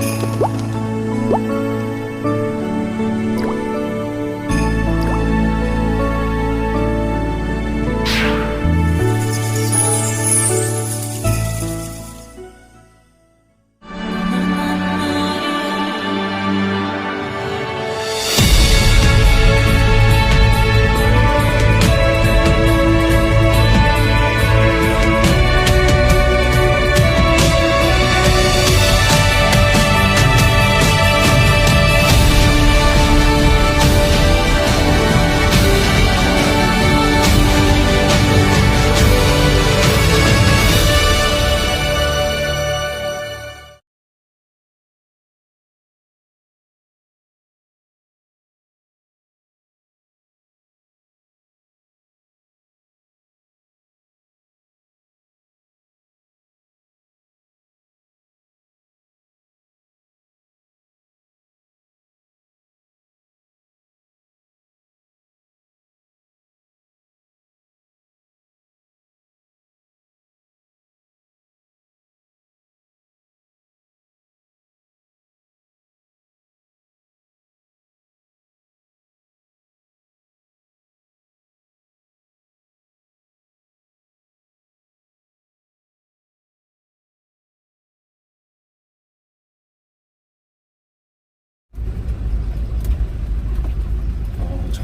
Woo!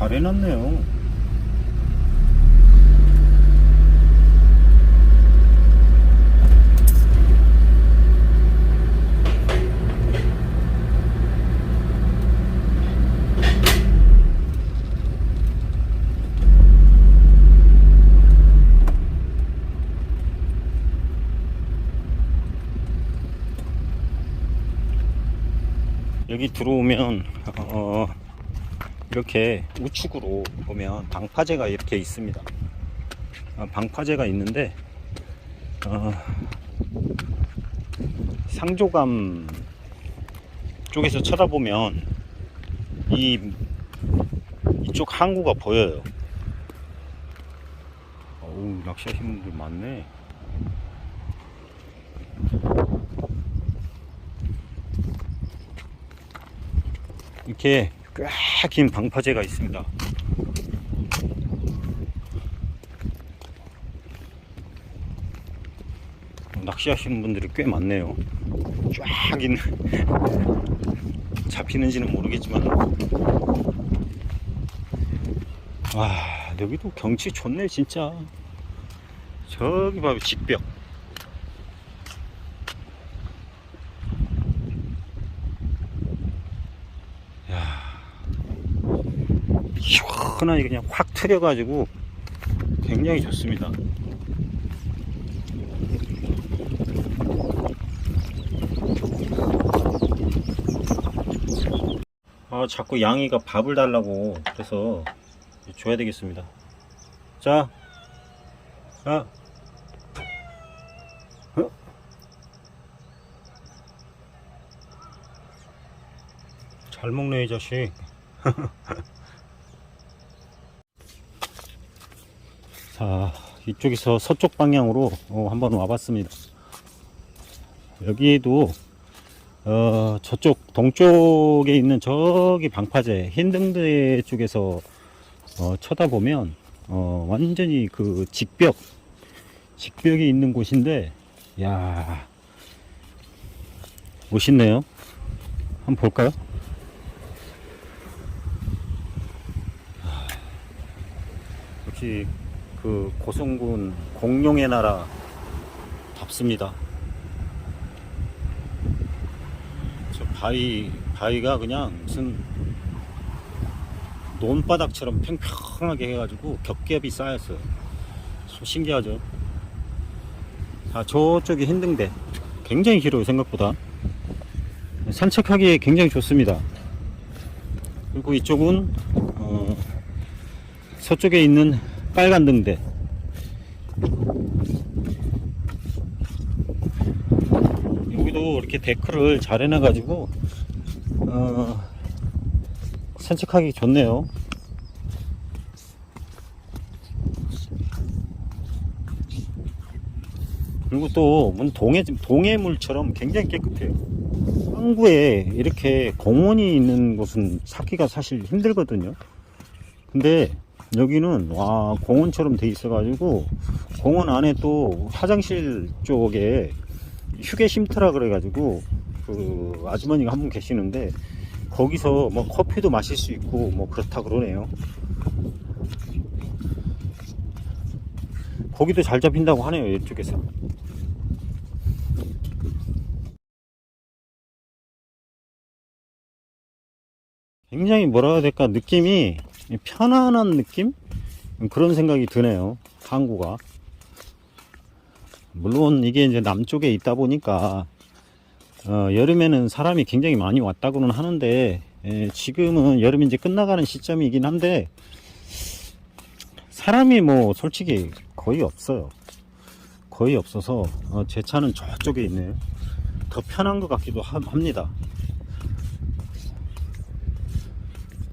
잘 해놨네요. 여기 들어오면 어, 이렇게 우측으로 보면 방파제가 이렇게 있습니다. 아, 방파제가 있는데 어, 상조감 쪽에서 쳐다보면 이 이쪽 항구가 보여요. 어우 낚시하시는 분들 많네. 이렇게 꽤 긴 방파제가 있습니다. 낚시하시는 분들이 꽤 많네요. 쫙 있는 잡히는지는 모르겠지만 와 여기도 경치 좋네 진짜 저기 봐요 직벽 시원하게 그냥 확 트려가지고 굉장히 좋습니다. 아, 자꾸 양이가 밥을 달라고 그래서 줘야 되겠습니다. 자, 자, 어? 잘 먹네 이 자식. 자, 이쪽에서 서쪽 방향으로 어, 한번 와봤습니다. 여기에도 어, 저쪽 동쪽에 있는 저기 방파제 흰등대 쪽에서 어, 쳐다보면 어, 완전히 그 직벽 직벽이 있는 곳인데 야 멋있네요. 한번 볼까요? 역시 그 고성군 공룡의 나라 답습니다. 저 바위 바위가 그냥 무슨 논바닥처럼 평평하게 해가지고 겹겹이 쌓였어요. 참 신기하죠. 아 저쪽이 힘든데 굉장히 길어요 생각보다 산책하기에 굉장히 좋습니다. 그리고 이쪽은 어, 서쪽에 있는 빨간 등대. 여기도 이렇게 데크를 잘 해놔 가지고 어, 산책하기 좋네요. 그리고 또문 동해 동해물처럼 굉장히 깨끗해요. 항구에 이렇게 공원이 있는 곳은 찾기가 사실 힘들거든요. 근데 여기는 와 공원처럼 돼 있어 가지고 공원 안에 또 화장실 쪽에 휴게 쉼터라 그래 가지고 그 아주머니가 한 분 계시는데 거기서 뭐 커피도 마실 수 있고 뭐 그렇다 그러네요. 거기도 잘 잡힌다고 하네요 이쪽에서. 굉장히 뭐라 해야 될까 느낌이 편안한 느낌? 그런 생각이 드네요 항구가. 물론 이게 이제 남쪽에 있다 보니까 어, 여름에는 사람이 굉장히 많이 왔다고는 하는데 예, 지금은 여름이 이제 끝나가는 시점이긴 한데 사람이 뭐 솔직히 거의 없어요. 거의 없어서 어, 제 차는 저쪽에 있네요 더 편한 것 같기도 하- 합니다.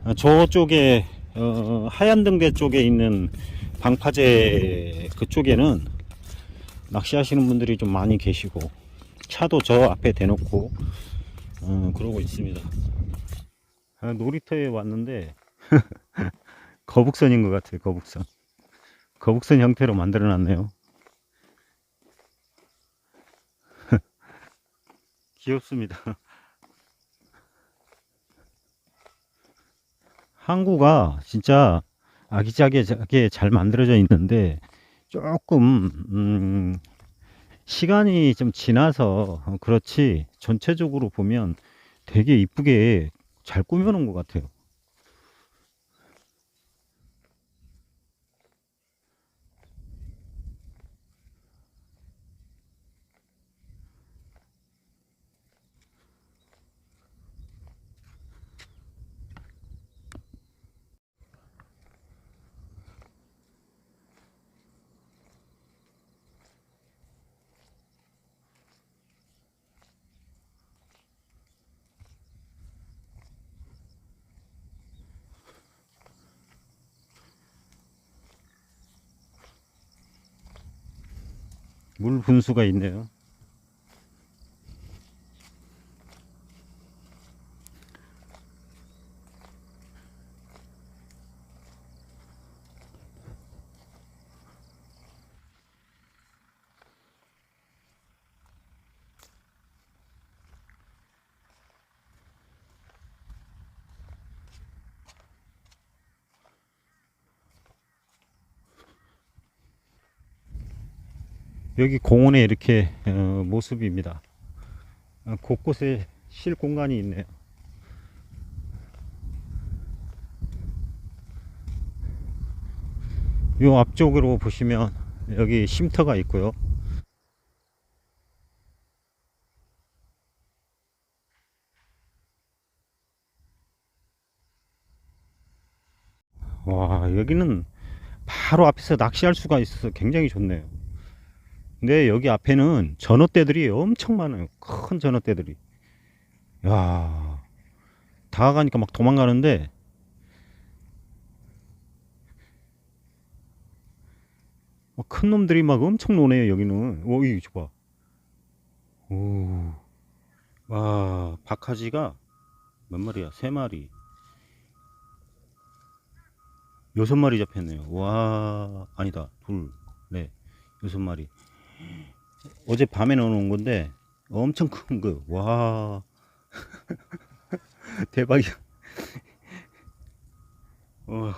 어, 저쪽에 어, 하얀 등대 쪽에 있는 방파제 그쪽에는 낚시하시는 분들이 좀 많이 계시고 차도 저 앞에 대놓고 어, 그러고 있습니다. 아, 놀이터에 왔는데 거북선인 것 같아요. 거북선. 거북선 형태로 만들어 놨네요. 귀엽습니다. 항구가 진짜 아기자기하게 잘 만들어져 있는데 조금 음, 시간이 좀 지나서 어, 그렇지 전체적으로 보면 되게 이쁘게 잘 꾸며놓은 것 같아요. 물 분수가 있네요. 여기 공원에 이렇게 어, 모습입니다. 어, 곳곳에 쉴 공간이 있네요. 요 앞쪽으로 보시면 여기 쉼터가 있고요. 와, 여기는 바로 앞에서 낚시할 수가 있어서 굉장히 좋네요. 근데 여기 앞에는 전어떼들이 엄청 많아요. 큰 전어떼들이. 야 다가가니까 막 도망가는데 막큰 놈들이 막 엄청 노네요, 여기는. 오, 이거 줘봐. 오. 와, 박하지가 몇 마리야? 세 마리. 여섯 마리 잡혔네요. 와, 아니다. 둘, 넷, 여섯 마리. 어제 밤에 넣어놓은 건데 엄청 큰 거. 와 대박이야. 와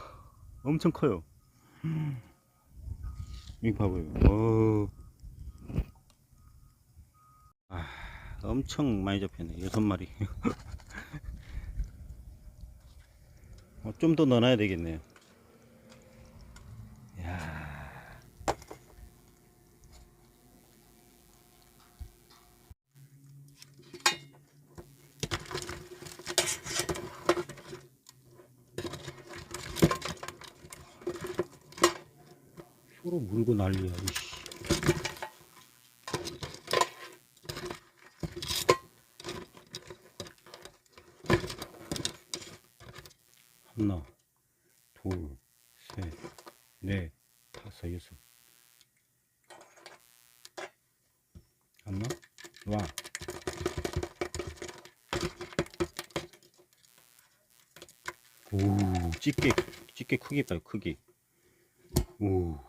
엄청 커요. 여기 봐봐요. 어. 아, 엄청 많이 잡혔네. 여섯 마리. 어, 좀더 넣어놔야 되겠네요. 야. 턱으로 물고 난리야. 이씨. 하나, 둘, 셋, 넷, 다섯, 여섯. 안나? 와. 오, 찌개, 찌개 크기다, 크기. 오.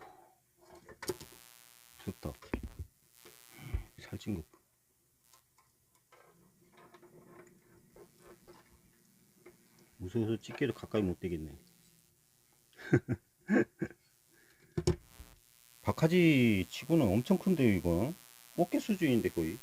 좋다. 살찐 거. 봐. 무서워서 집게도 가까이 못 대겠네. 박하지 치고는 엄청 큰데요, 이거. 어깨 수준인데, 거의.